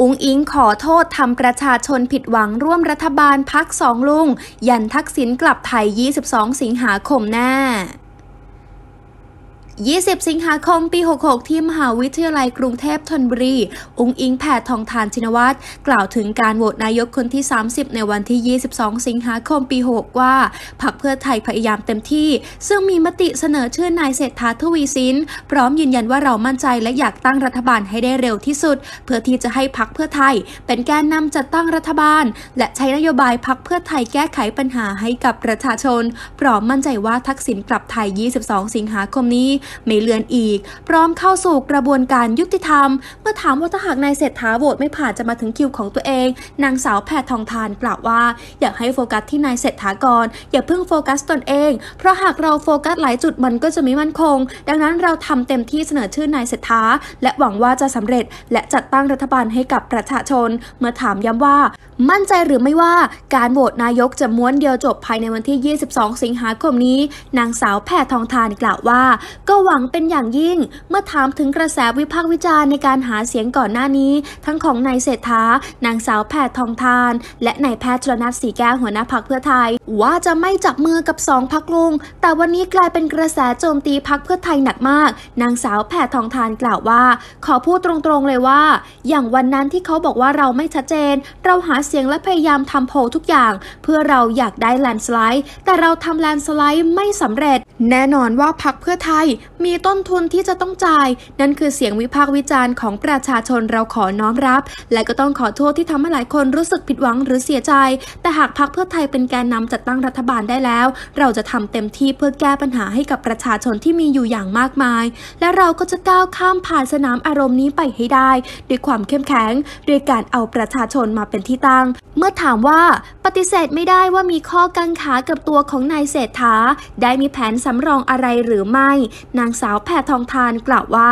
อุงอิงขอโทษทำประชาชนผิดหวังร่วมรัฐบาลพักสองลุง ยันทักษิณกลับไทย 22 สิงหาคมหน้า 20 สิงหาคมปี 66 ที่มหาวิทยาลัยกรุงเทพธนบุรีอุงอิงแพทองทานชินวัตรกล่าวถึงการโหวตนายกคนที่ 30 ในวันที่ 22 สิงหาคมปี 6 ว่าพรรคเพื่อไทยพยายามเต็มที่ ซึ่งมีมติเสนอชื่อนายเศรษฐาทวีสิน พร้อมยืนยันว่าเรามั่นใจและอยากตั้งรัฐบาลให้ได้เร็วที่สุด เพื่อที่จะให้พรรคเพื่อไทย เป็นแกนนำจัดตั้งรัฐบาล และใช้นโยบายพรรคเพื่อไทยแก้ไขปัญหาให้กับประชาชน พร้อมมั่นใจว่าทักษิณกลับไทย 22 สิงหาคมนี้ไม่เลื่อนอีก พร้อมเข้าสู่กระบวนการยุติธรรม เมื่อถามว่าถ้าหากนายเศรษฐาโหวตไม่ผ่านจะมาถึงคิวของตัวเอง นางสาวแพทองทานกล่าวว่า อยากให้โฟกัสที่นายเศรษฐาก่อนอย่าเพิ่งโฟกัสตนเอง เพราะหากเราโฟกัสหลายจุดมันก็จะไม่มั่นคง ดังนั้นเราทำเต็มที่เสนอชื่อนายเศรษฐาและหวังว่าจะสำเร็จ และจัดตั้งรัฐบาลให้กับประชาชน เมื่อถามย้ำว่า มั่นใจหรือไม่ว่าการโหวตนายกจะม้วนเดียวจบภายในวันที่ 22 สิงหาคมนี้ นางสาวแพทองทานกล่าวว่าก็็หวังเป็นอย่างยิ่ง เมื่อถามถึงกระแสวิพากษ์วิจารณ์ในการหาเสียงก่อนหน้านี้ ทั้งของนายเศรษฐานางสาวแพทองทาน และนายแพทย์ชลนัทสีแก้วหัวหน้าพักเพื่อไทย ว่าจะไม่จับมือกับสองพักลุง แต่วันนี้กลายเป็นกระแสโจมตีพักเพื่อไทยหนักมาก นางสาวแพทองทานกล่าวว่า ขอพูดตรงๆเลยว่า อย่างวันนั้นที่เขาบอกว่าเราไม่ชัดเจน เราหาเสียงและพยายามทำโพลทุกอย่าง เพื่อเราอยากได้แลนด์สไลด์ แต่เราทำแลนด์สไลด์ไม่สำเร็จ แน่นอนว่าพักเพื่อไทยมีต้นทุนที่จะต้องจ่าย นั่นคือเสียงวิพากษ์วิจารณ์ของประชาชนเราขอน้อมรับ และก็ต้องขอโทษที่ทำให้หลายคนรู้สึกผิดหวังหรือเสียใจ แต่หากพักเพื่อไทยเป็นแกนนำจัดตั้งรัฐบาลได้แล้ว เราจะทำเต็มที่เพื่อแก้ปัญหาให้กับประชาชนที่มีอยู่อย่างมากมาย และเราก็จะก้าวข้ามผ่านสนามอารมณ์นี้ไปให้ได้ ด้วยความเข้มแข็งด้วยการเอาประชาชนมาเป็นที่ตั้ง เมื่อถามว่าปฏิเสธไม่ได้ว่ามีข้อกังขากับตัวของนายเศรษฐา ได้มีแผนสำรองอะไรหรือไม่ นางสาวแพทองทานกล่าวว่า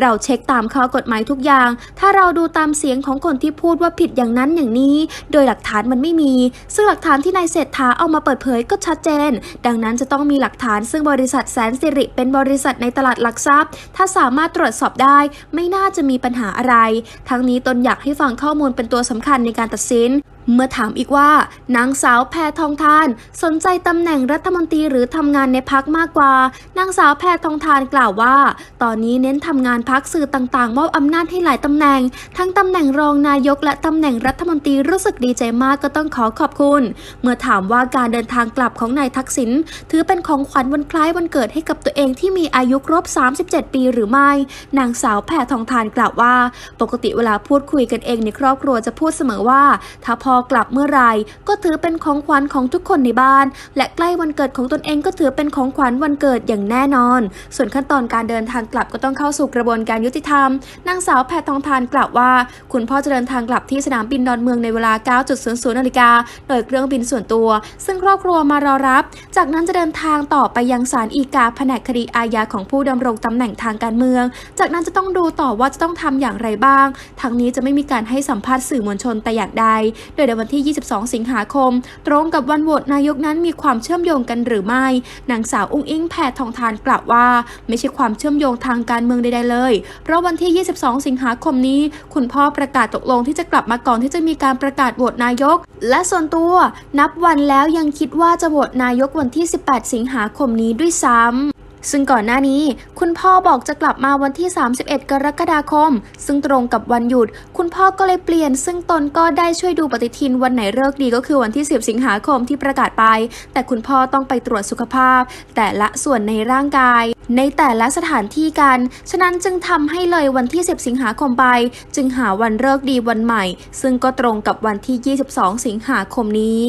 เราเช็คตามข้อกฎหมายทุกอย่าง ถ้าเราดูตามเสียงของคนที่พูดว่าผิดอย่างนั้นอย่างนี้ โดยหลักฐานมันไม่มี ซึ่งหลักฐานที่นายเศรษฐาเอามาเปิดเผยก็ชัดเจน ดังนั้นจะต้องมีหลักฐานซึ่งบริษัทแสนสิริเป็นบริษัทในตลาดหลักทรัพย์ ถ้าสามารถตรวจสอบได้ ไม่น่าจะมีปัญหาอะไร ทั้งนี้ตนอยากให้ฟังข้อมูลเป็นตัวสำคัญในการตัดสินเมื่อถามอีกว่านางสาวแพทองทาน สนใจตำแหน่งรัฐมนตรีหรือทำงานในพักมากกว่า นางสาวแพทองทานกล่าวว่า ตอนนี้เน้นทำงานพักสื่อต่างๆมอบอำนาจให้หลายตำแหน่ง ทั้งตำแหน่งรองนายกและตำแหน่งรัฐมนตรีรู้สึกดีใจมากก็ต้องขอขอบคุณ เมื่อถามว่าการเดินทางกลับของนายทักษิณถือเป็นของขวัญวันคล้ายวันเกิดให้กับตัวเองที่มีอายุครบ 37 ปีหรือไม่ นางสาวแพทองทานกล่าวว่า ปกติเวลาพูดคุยกันเองในครอบครัวจะพูดเสมอว่าถ้าพอกลับเมื่อไหรก็ถือเป็นของขวัญของทุกคนในบ้าน และใกล้วันเกิดของตนเองก็ถือเป็นของขวัญวันเกิดอย่างแน่นอน ส่วนขั้นตอนการเดินทางกลับก็ต้องเข้าสู่กระบวนการยุติธรรมนางสาวแพทองทานกล่าวว่า คุณพ่อจะเดินทางกลับที่สนามบินดอนเมืองในเวลา 9.00นาฬิกาโดยเครื่องบินส่วนตัว ซึ่งครอบครัวมารอรับ จากนั้นจะเดินทางต่อไปยังศาลอีกาแผนกคดีอาญาของผู้ดำรงตำแหน่งทางการเมือง จากนั้นจะต้องดูต่อว่าจะต้องทำอย่างไรบ้าง ทั้งนี้จะไม่มีการให้สัมภาษณ์สื่อมวลชนแต่อย่างใดโดยในวันที่ 22 สิงหาคม ตรงกับวันโหวตนายกนั้นมีความเชื่อมโยงกันหรือไม่ นางสาวอุ้งอิงแพทองทานกล่าวว่า ไม่ใช่ความเชื่อมโยงทางการเมืองใดๆเลย เพราะวันที่ 22 สิงหาคมนี้ คุณพ่อประกาศตกลงที่จะกลับมาก่อนที่จะมีการประกาศโหวตนายก และส่วนตัวนับวันแล้วยังคิดว่าจะโหวตนายกวันที่ 18 สิงหาคมนี้ด้วยซ้ำ ซึ่งก่อนหน้านี้คุณพ่อบอกจะกลับมาวันที่ 31 กรกฎาคม ซึ่งตรงกับวันหยุด คุณพ่อก็เลยเปลี่ยน ซึ่งตนก็ได้ช่วยดูปฏิทินวันไหนเลิกดีก็คือวันที่ 10 สิงหาคมที่ประกาศไป แต่คุณพ่อต้องไปตรวจสุขภาพ แต่ละส่วนในร่างกาย ในแต่ละสถานที่กัน ฉะนั้นจึงทำให้เลยวันที่ 10 สิงหาคมไป จึงหาวันเลิกดีวันใหม่ ซึ่งก็ตรงกับวันที่ 22 สิงหาคมนี้